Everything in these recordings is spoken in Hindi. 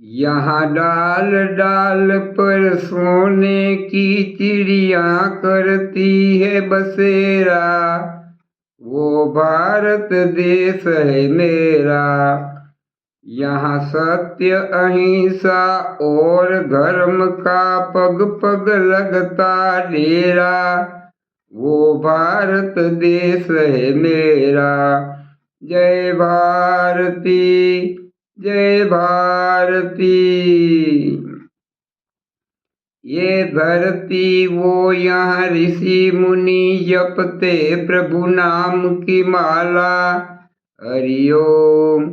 यहाँ डाल डाल पर सोने की चिड़िया करती है बसेरा। वो भारत देश है मेरा। यहाँ सत्य, अहिंसा और धर्म का पग पग लगता डेरा। वो भारत देश है मेरा। जय भारती। जय भारती। ये धरती वो यहाँ ऋषि मुनि जपते प्रभु नाम की माला। हरिओम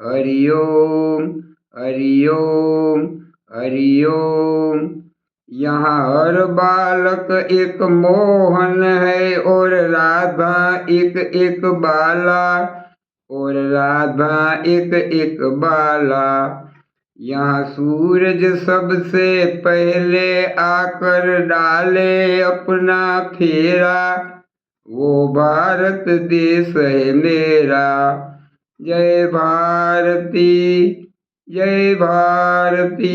हरिओम हरिओम हरिओम। यहाँ हर बालक एक मोहन है और राधा एक एक बाला। और राधा एक एक बाला। यहाँ सूरज सबसे पहले आकर डाले अपना फेरा। वो भारत देश है मेरा। जय भारती जय भारती।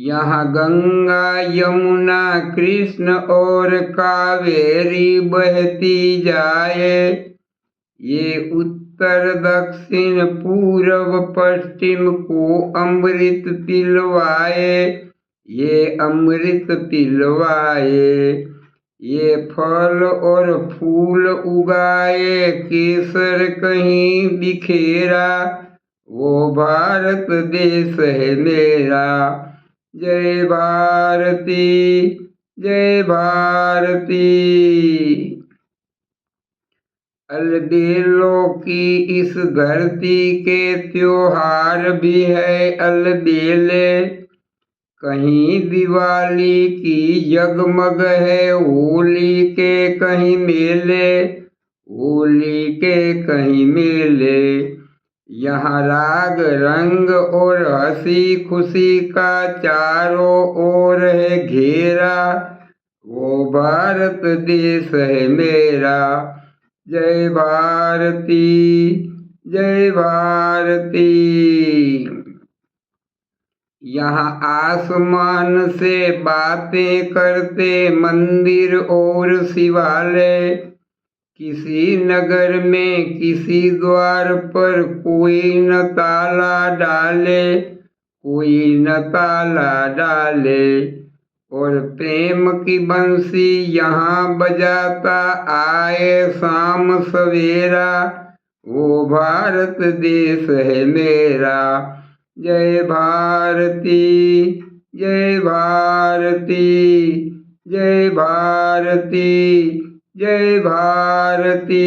यहाँ गंगा, यमुना, कृष्ण और कावेरी बहती जाए। ये उत्तर, दक्षिण, पूर्व, पश्चिम को अमृत पिलवाए। ये अमृत पिलवाए। ये फल और फूल उगाए। केसर कहीं बिखेरा। वो भारत देश है मेरा। जय भारती जय भारती। अलबेलों की इस धरती के त्योहार भी है अलबेले। कहीं दिवाली की जगमग है होली के कहीं मेले, होली के कहीं मेले। यहाँ राग, रंग और हँसी खुशी का चारों ओर है घेरा। वो भारत देश है मेरा। जय भारती जय भारती। यहाँ आसमान से बातें करते मंदिर और शिवालय। किसी नगर में किसी द्वार पर कोई न ताला डाले, कोई न ताला डाले। और प्रेम की बंसी यहाँ बजाता आए शाम सवेरा, वो भारत देश है मेरा। जय भारती जय भारती जय भारती। जय भारती।